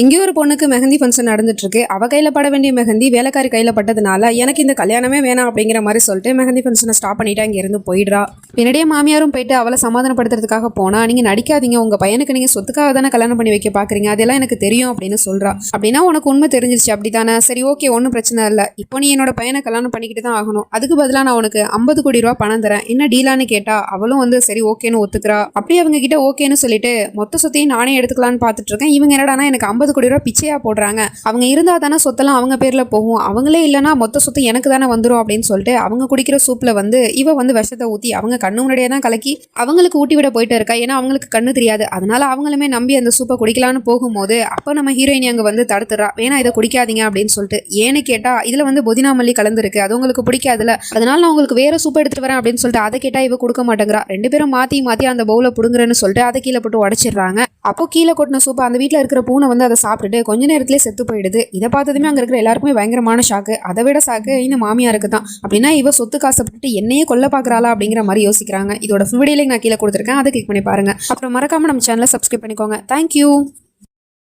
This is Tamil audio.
எங்கேயோ ஒரு பொண்ணுக்கு மெஹந்தி ஃபங்க்ஷன் நடந்துட்டுருக்கு. அவள் கையில் பட வேண்டிய மெஹந்தி வேலைக்காரி கையில் பட்டதுனால எனக்கு இந்த கல்யாணமே வேணாம் அப்படிங்கிற மாதிரி சொல்லிட்டு மெஹந்தி ஃபங்க்ஷனை ஸ்டாப் பண்ணிட்டு அங்கே இருந்து போயிடுறா. என்னுடைய மாமியாரும் போயிட்டு அவளை சமாதானப்படுத்துறதுக்காக போனால் நீங்கள் நடிக்காதீங்க. உங்கள் பையனுக்கு நீங்கள் சொத்துக்காக தானே கல்யாணம் பண்ணி வைக்க பார்க்குறீங்க அதெல்லாம் எனக்கு தெரியும் அப்படின்னு சொல்கிறா அப்படின்னா உனக்கு உண்மை தெரிஞ்சிருச்சு. அப்படித்தானே? சரி ஓகே. ஒன்றும் பிரச்சனை இல்லை. இப்போ நீ என்னோட பையனை கல்யாணம் பண்ணிக்கிட்டு தான் ஆகணும். அதுக்கு பதிலாக நான் உனக்கு ஐம்பது கோடி ரூபா பணம் தரேன். என்ன டீலான்னு கேட்டா அவளும் வந்து சரி ஓகேன்னு ஒத்துக்கிறா. அப்படி அவங்க கிட்ட ஓகேன்னு சொல்லிட்டு மொத்த சொத்தையும் நானே எடுத்துக்கலாம்னு பார்த்துட்டு இருக்கேன் இவங்க என்னடானா எனக்கு ஐம்பது கோடி ரூபா பிச்சையாக போடுறாங்க. அவங்க இருந்தால் தானே சொத்தெல்லாம் அவங்க பேரில் போகும். அவங்களே இல்லைன்னா மொத்த சொத்து எனக்கு தானே வந்துடும் அப்படின்னு சொல்லிட்டு அவங்க குடிக்கிற சூப்பில் வந்து இவ வந்து விஷத்தை ஊற்றி அவங்க கண்ணு முன்னாடியே தான் கலக்கி அவங்களுக்கு ஊட்டி விட போயிட்டு இருக்கா? ஏன்னா அவங்களுக்கு கண்ணு தெரியாது. அதனால அவங்களுமே நம்பி அந்த சூப்பை குடிக்கலான்னு போகும்போது அப்போ நம்ம ஹீரோயினி அங்கே வந்து தடுத்துறா. வேணா இதை குடிக்காதீங்க அப்படின்னு சொல்லிட்டு. ஏன்னு கேட்டால் இதில் வந்து புதினா மல்லி கலந்துருக்கு. அது உங்களுக்கு பிடிக்காதுல அதனால நான் உங்களுக்கு வேற சூப்பை எடுத்துட்டு வரேன் அப்படின்னு சொல்லிட்டு அதை கேட்டால் இவ கொடுக்க மாட்டேங்கிறா. ரெண்டு பேரும் மாற்றி மாற்றி அந்த பவுலை பிடுங்குறேன்னு சொல்லிட்டு அதை கீழே போட்டு உடச்சிடுறாங்க. அப்போ கீழே கொட்டின சூப்பை அந்த வீட்டில் இருக்கிற பூனை வந்து அதை சாப்பிட்டுட்டு கொஞ்ச நேரத்திலே செத்து போயிடுது. இதை பார்த்ததுமே அங்கே இருக்கிற எல்லாருக்குமே பயங்கரமான ஷாக்கு அதை விட ஷாக்கு இந்த மாமியாருக்கு தான். அப்படின்னா இவ சொத்து காசப்பட்டு என்னையே கொல்ல பார்க்குறாளா அப்படிங்கிற மாதிரி யோசிக்கிறாங்க. இதோட ஃபுல் வீடியோ நான் கீழே கொடுத்துருக்கேன். அதை கிளிக் பண்ணி பாருங்க. அப்புறம் மறக்காம நம்ம சேனலை சப்ஸ்கிரைப் பண்ணிக்கோங்க. தேங்க்யூ